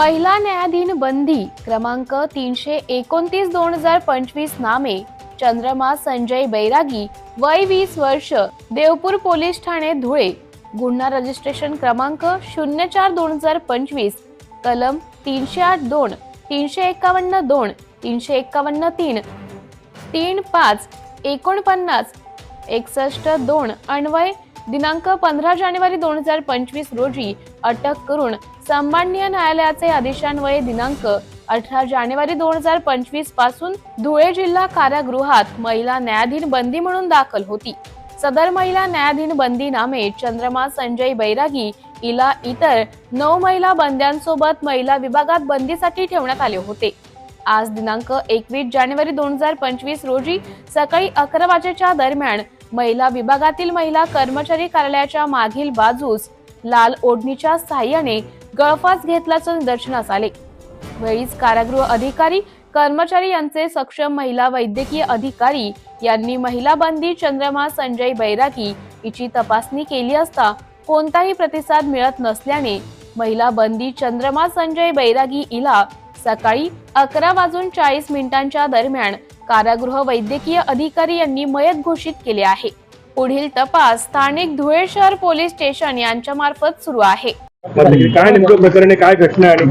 महिला न्यायाधीन बंदी क्रमांक तीनशे एकोणतीस दोन हजार पंचवीस नामे चंद्रमा संजय बैरागी वय वीस वर्ष देवपूर पोलीस ठाणे धुळे. गुन्हा रजिस्ट्रेशन क्रमांक शून्य चार दोन हजार पंचवीस कलम तीनशे आठ दोन तीनशे एकावन्न दोन तीनशे एकावन्न तीन. तीन पाच एकोणपन्नास एकसष्ट दोन अन्वय दिनांक पंधरा जानेवारी दोन हजार पंचवीस रोजी अटक करून सामान्य न्यायालयाचे आदेशान्वये दिनांक अठरा जानेवारी दोन हजार पंचवीसपासून धुळे जिल्हा कारागृहात महिला न्यायाधीन बंदी म्हणून दाखल होती. सदर महिला न्यायाधीन बंदी नामे चंद्रमा संजय बैरागी हिला इतर नऊ महिला बंद्यांसोबत महिला विभागात बंदीसाठी ठेवण्यात आले होते. आज दिनांक एकवीस जानेवारी दोन हजार पंचवीस रोजी सकाळी अकरा वाजेच्या दरम्यान महिला विभागातील महिला कर्मचारी कार्यालयाच्या मागील बाजूस लाल ओढणीच्या साह्याने गळफास घेतल्याचं निदर्शनास आले. वेळीच कारागृह अधिकारी कर्मचारी यांचे सक्षम महिला वैद्यकीय अधिकारी यांनी महिला बंदी चंद्रमा संजय बैरागी हिची तपासणी केली असता कोणताही प्रतिसाद मिळत नसल्याने महिला बंदी चंद्रमा संजय बैरागी हिला सकाळी अकरा वाजून चाळीस मिनिटांच्या दरम्यान कारागृह वैद्यकीय अधिकारी यांनी मयत घोषित केले आहे. पुढील तपास स्थानिक धुळे शहर पोलीस स्टेशन यांच्या मार्फत सुरू आहे. म्हणजे काय नेमकं प्रकरण काय घटना आणि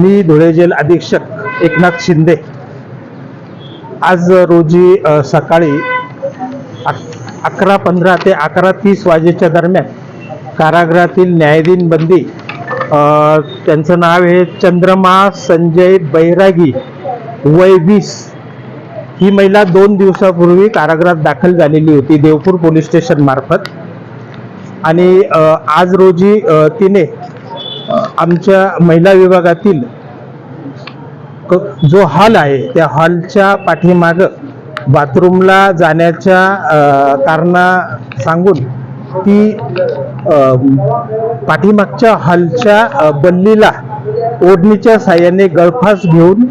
मी धुळे जेल अधीक्षक एकनाथ शिंदे. आज रोजी सकाळी अकरा पंधरा ते अकरा तीस वाजेच्या दरम्यान कारागृहातील न्यायाधीन बंदी त्यांचं नाव आहे चंद्रमा संजय बैरागी वय वीस. ही महिला दोन दिवसापूर्वी कारागृहात दाखल झालेली होती देवपूर पोलीस स्टेशन मार्फत. आणि आज रोजी तिने आमच्या महिला विभागातील क- जो हॉल आहे त्या हॉलच्या पाठीमाग बाथरूमला जाण्याच्या कारणा सांगून ती पाठीमागच्या हॉलच्या बल्लीला ओढणीच्या साह्याने गळफास घेऊन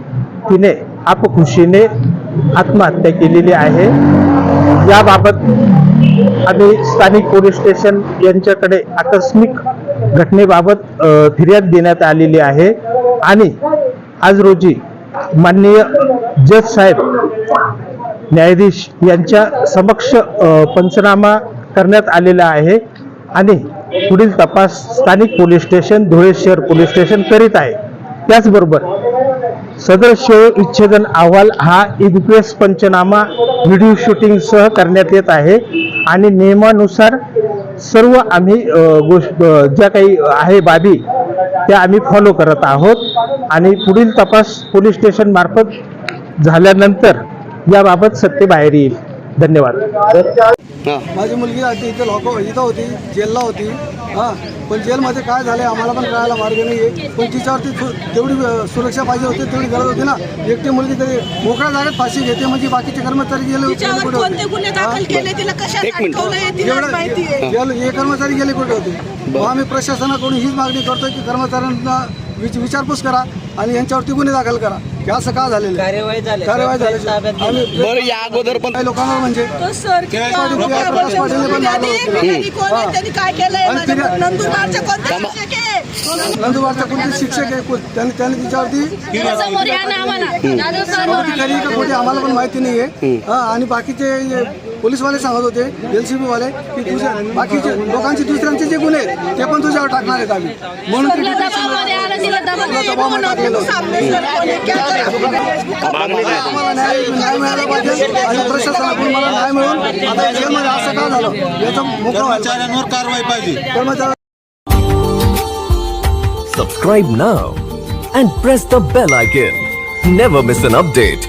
तिने आपखुशीने आत्महत्या केलेली आहे. याबाबत आम्ही स्थानिक पोलीस स्टेशन यांच्याकडे आकस्मिक घटनेबाबत फिर्याद देण्यात आलेली आहे. आणि आज रोजी माननीय जज साहेब न्यायाधीश यांच्या समक्ष पंचनामा करण्यात आलेला आहे आणि पुढील तपास स्थानिक पोलीस स्टेशन धुळे शहर पोलीस स्टेशन करीत आहे. त्याचबरोबर सदर शव विच्छेदन अहवाल हा इनक्वेस्ट पंचनामा व्हिडिओ शूटिंगसह करण्यात येत आहे. आणि नियमानुसार सर्व आम्ही गोष्ट ज्या काही आहे बाबी त्या आम्ही फॉलो करत आहोत. आणि पुढील तपास पोलीस स्टेशन मार्फत झाल्यानंतर याबाबत सत्य बाहेर येईल. धन्यवाद. माझी मुलगी आधी इथे लॉक इथं होती जेलला होती. हां. पण जेलमध्ये काय झालं आम्हाला पण कळायला मार्ग नाही आहे पण तिच्यावरती अ, सुरक्षा पाहिजे होती तेवढी गरज होती ना. एकटी मुलगी तरी मोकळ्या जागेत फाशी घेते म्हणजे बाकीचे कर्मचारी गेले गेलो- हे. कर्मचारी गेले कुठे होते? मग आम्ही प्रशासनाकडून हीच मागणी करतोय की कर्मचाऱ्यांना विच- विचारपूस करा आणि यांच्यावरती गुन्हे दाखल करा. की असं का झालेलं आहे? कार्यवाही झाली. कार्यवाही झाली. आम्ही बरं या अगोदर पण काही लोकांवर म्हणजे तो सर किती पाटील, मोठ्या प्रकाश मोठ्या पाटीलने पण बिर्याणी, मारलं होतं. बिर्याणी कोण आहे? त्यांनी काय केलंय? आणि माझ्या तिने- नंदुरबारच्या कोणत्या शिक्षक आहे? नंदुबारचा कोणते शिक्षक आहे? कोण- त्यांनी त्यांनी तिच्यावरती समोर या ना आम्हाला. दादा समोर. ती खरी का खोटी आम्हाला पण माहिती नाही आहे हा, आणि बाकीचे जे पोलीसवाले सांगत होते एलसीबी वाले की तुझ्या बाकीचे लोकांचे दुसऱ्यांचे जे गुन्हे आहेत, ते पण तुझ्यावर टाकणार आहेत आम्ही. म्हणून न्याय न्याय मिळाला पाहिजे आणि प्रशासनाकडून मला न्याय मिळून आता जेलमध्ये असं का झालं? याचा कर्मचाऱ्यांवर कारवाई पाहिजे. पाहिजे. कर्मचारी Subscribe now and press the bell icon. Never miss an update.